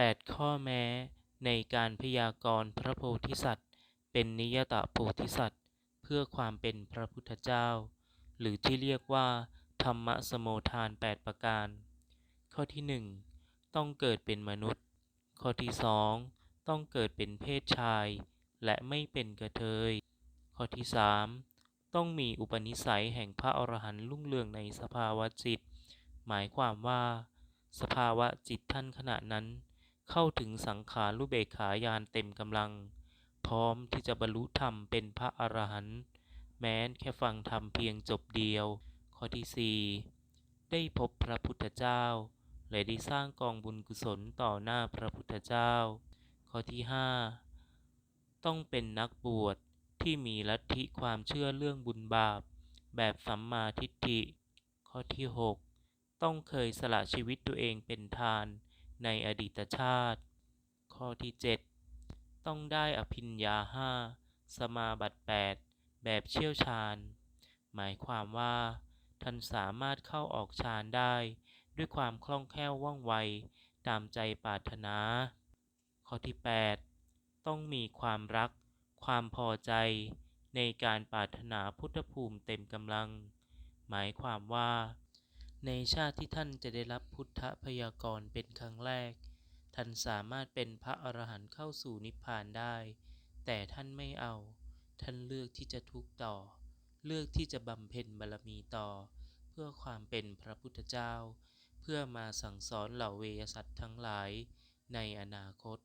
8 ข้อแม้ในการพยากรณ์พระโพธิสัตว์ เป็นนิยตโพธิสัตว์ เพื่อความเป็นพระพุทธเจ้า หรือที่เรียกว่า ธรรมสโมทาน 8 ประการ ข้อที่ 1 ต้องเกิดเป็นมนุษย์ ข้อที่ 2 ต้องเกิดเป็นเพศชาย และไม่เป็นกระเทย ข้อที่ 3 ต้องมีอุปนิสัยแห่งพระอรหันต์รุ่งเรืองในสภาวะจิต หมายความว่า สภาวะจิตท่านขณะนั้น เข้าถึงสังขารุเบกขาญาณเต็มกำลัง พร้อมที่จะบรรลุธรรมเป็นพระอรหันต์แม้นแค่ฟังธรรมเพียงจบเดียว ข้อที่ 4 ได้พบพระพุทธเจ้า และได้สร้างกองบุญกุศลต่อหน้าพระพุทธเจ้า ข้อที่ 5 ต้องเป็นนักบวชที่มีลัทธิความเชื่อเรื่องบุญบาป แบบสัมมาทิฏฐิ ข้อที่ 6 ต้องเคยสละชีวิตตัวเองเป็นทาน ในอดีตชาติ ข้อที่ 7 ต้องได้อภิญญาห้าสมาบัติ 8 แบบเชี่ยวชาญ หมายความว่า ท่านสามารถเข้าออกฌานได้ ด้วยความคล่องแคล่วว่องไว ตามใจปรารถนา ข้อที่ 8 ต้องมีความรัก ความพอใจ ในการปรารถนาพุทธภูมิเต็มกำลัง หมายความว่า ในชาติที่ท่านจะได้รับพุทธพยากรณ์เป็นครั้งแรก ท่านสามารถเป็นพระอรหันต์เข้าสู่นิพพานได้ แต่ท่านไม่เอา ท่านเลือกที่จะทุกข์ต่อ เลือกที่จะบำเพ็ญบารมีต่อ เพื่อความเป็นพระพุทธเจ้า เพื่อมาสั่งสอนเหล่าเวยสัตว์ทั้งหลายในอนาคต